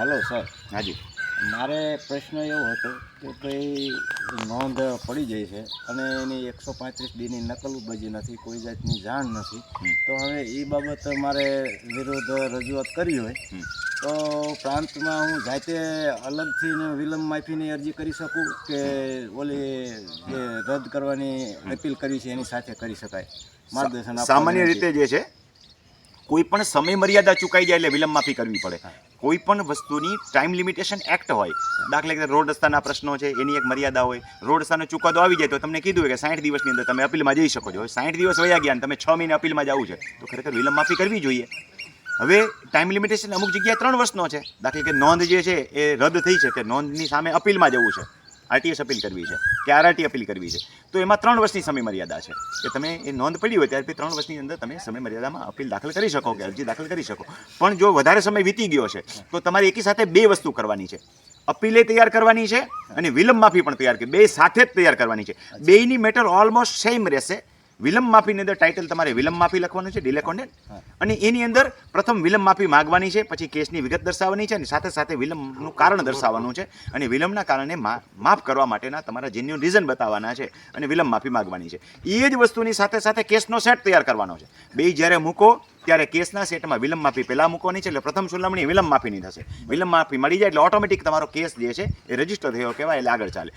Hello sir હાજી મારે પ્રશ્ન એવો હતો કે ભાઈ નોંધ પડી જાય છે અને એની એકસો પાંત્રીસ ડીની નકલ બજી નથી કોઈ જાતની જાણ નથી. તો હવે એ બાબત મારે વિરોધ રજૂઆત કરી હોય. તો પ્રાંતમાં હું જાતે અલગથી વિલંબ માફીની અરજી કરી શકું કે ઓલી જે રદ કરવાની અપીલ કરી છે એની સાથે કરી શકાય? માર્ગદર્શન સામાન્ય રીતે જે છે કોઈ પણ સમય મર્યાદા ચૂકાઈ જાય એટલે વિલંબ માફી કરવી પડે. હા. કોઈ પણ વસ્તુની ટાઈમ લિમિટેશન એક્ટ હોય. દાખલા તરીકે રોડ રસ્તાના પ્રશ્નો છે, એની એક મર્યાદા હોય. રોડ રસ્તાનો ચુકાદો આવી જાય તો તમને કીધું કે સાઠ દિવસની અંદર તમે અપીલમાં જઈ શકો છો. સાઠ દિવસ વયા ગયા તમે છ મહિને અપીલમાં જવું છે. તો ખરેખર વિલંબ માફી કરવી જોઈએ. હવે ટાઈમ લિમિટેશન અમુક જગ્યાએ ત્રણ વર્ષનો છે. દાખલા કે નોંધ જે છે એ રદ થઈ છે કે નોંધની સામે અપીલમાં જવું છે. આરટીએસ અપીલ કરવી છે, કે આરઆરટી અપીલ કરવી છે. તો એમાં ત્રણ વર્ષની સમય મર્યાદા છે. કે તમે એ નોંધ પડી હોય ત્યાર પછી ત્રણ વર્ષની અંદર તમે સમય મર્યાદામાં અપીલ દાખલ કરી શકો કે અરજી દાખલ કરી શકો. પણ જો વધારે સમય વીતી ગયો છે, તો તમારે એકી સાથે બે વસ્તુ કરવાની છે. અપીલે તૈયાર કરવાની છે અને વિલંબ માફી પણ તૈયાર કરી બે સાથે જ તૈયાર કરવાની છે. બેયની મેટર ઓલમોસ્ટ સેમ રહેશે. વિલંબ માફીની અંદર ટાઇટલ તમારે વિલંબ માફી લખવાનું છે ડિલે કોન્ટેન્ટ અને એની અંદર પ્રથમ વિલંબ માફી માગવાની છે, પછી કેસની વિગત દર્શાવવાની છે, અને સાથે સાથે વિલંબનું કારણ દર્શાવવાનું છે. અને વિલંબના કારણે માફ કરવા માટેના તમારા જેન્યુન રીઝન બતાવવાના છે અને વિલંબ માફી માગવાની છે. એ જ વસ્તુની સાથે સાથે કેસનો સેટ તૈયાર કરવાનો છે. બે જ્યારે મૂકો, ત્યારે કેસના સેટમાં વિલંબ માફી પહેલાં મૂકવાની છે, એટલે પ્રથમ સુનાવણી વિલંબ માફીની થશે. વિલંબ માફી મળી જાય એટલે ઓટોમેટિક તમારો કેસ જે છે, એ રજિસ્ટર થયો કહેવાય, એટલે આગળ ચાલે.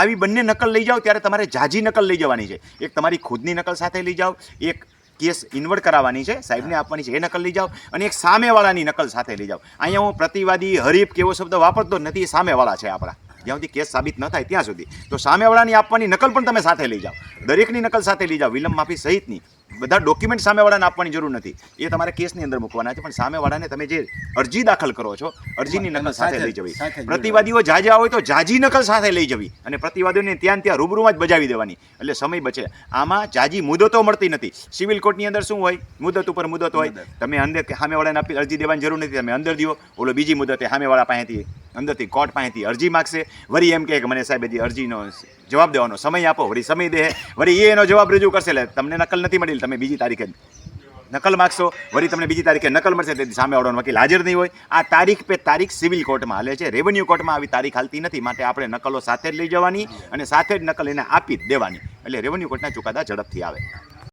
આવી બંને નકલ લઈ જાઓ ત્યારે તમારે જાજી નકલ લઈ જવાની છે. એક તમારી ખુદની નકલ સાથે લઈ જાઓ એક કેસ ઇન્વર્ટ કરાવવાની છે સાહેબને આપવાની છે એ નકલ લઈ જાઓ અને એક સામેવાળાની નકલ સાથે લઈ જાઓ. અહીંયા હું પ્રતિવાદી હરીફ કે એવો શબ્દ વાપરતો જ નથી એ સામેવાળા છે આપણા. જ્યાં સુધી કેસ સાબિત ન થાય ત્યાં સુધી. તો સામેવાળાની આપવાની નકલ પણ તમે સાથે લઈ જાઓ. દરેકની નકલ સાથે લઈ જાઓ. વિલંબ માફી સહિતની. બધા ડોક્યુમેન્ટ સામેવાળાને આપવાની જરૂર નથી. એ તમારે કેસની અંદર મૂકવાના છે. પણ સામેવાળાને તમે જે અરજી દાખલ કરો છો અરજીની નકલ સાથે લઈ જવી. પ્રતિવાદીઓ જાજા હોય તો જાજી નકલ સાથે લઈ જવી. અને પ્રતિવાદીઓને ત્યાં ત્યાં રૂબરૂમાં જ બજાવી દેવાની. એટલે સમય બચે. આમાં જાજી મુદતો મળતી નથી. સિવિલ કોર્ટની અંદર શું હોય? મુદત ઉપર મુદત હોય. તમે અંદર સામેવાળાને આપી અરજી દેવાની જરૂર નથી. તમે અંદર દો ઓલો બીજી મુદતે સામેવાળા પાસેથી અંદરથી કોર્ટ પાસેથી અરજી માગશે. વળી એમ કહે કે મને સાહેબ હજી અરજીનો જવાબ દેવાનો સમય આપો, વળી સમય દે. વળી એ એનો જવાબ રજૂ કરશે એટલે તમને નકલ નથી મળી તમે બીજી તારીખે નકલ માગશો. વળી તમને બીજી તારીખે નકલ મળશે, તેથી સામેવાળાનો વકીલ હાજર નહીં હોય. આ તારીખ પે તારીખ સિવિલ કોર્ટમાં હાલે છે. રેવન્યુ કોર્ટમાં આવી તારીખ હાલતી નથી. માટે આપણે નકલો સાથે જ લઈ જવાની અને સાથે જ નકલ એને આપી દેવાની. એટલે રેવન્યુ કોર્ટના ચુકાદા ઝડપથી આવે.